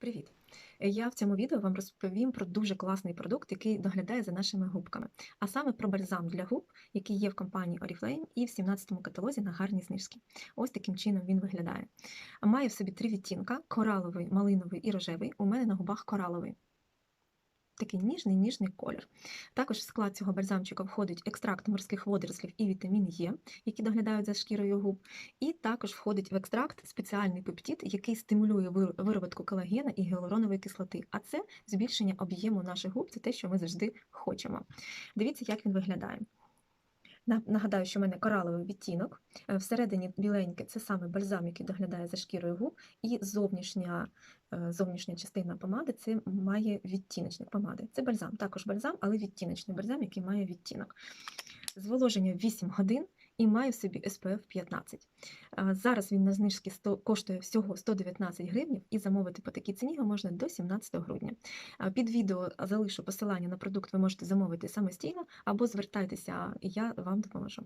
Привіт! Я в цьому відео вам розповім про дуже класний продукт, який доглядає за нашими губками, а саме про бальзам для губ, який є в компанії Oriflame і в 17-му каталозі на гарні знижки. Ось таким чином він виглядає. Має в собі три відтінка: кораловий, малиновий і рожевий. У мене на губах кораловий. Такий ніжний ніжний колір. Також в склад цього бальзамчика входить екстракт морських водорослів і вітамін Е, які доглядають за шкірою губ. І також входить в екстракт спеціальний пептид, який стимулює вир- вироботку колагена і гіалуронової кислоти. А це збільшення об'єму наших губ, це те, що ми завжди хочемо. Дивіться, як він виглядає. На- Нагадаю, що в мене кораловий відтінок. Е, Всередині біленьке це саме бальзам, який доглядає за шкірою губ, і зовнішня, е, зовнішня частина помади це має відтіночник помади. Це бальзам, також бальзам, але відтіночний бальзам, який має відтінок. Зволоження 8 годин і має в собі SPF 15. Зараз він на знижці 100 коштує всього 119 гривень, і замовити по такій ціні його можна до 17 грудня. Під відео залишу посилання на продукт, ви можете замовити самостійно або звертайтеся, і я вам допоможу.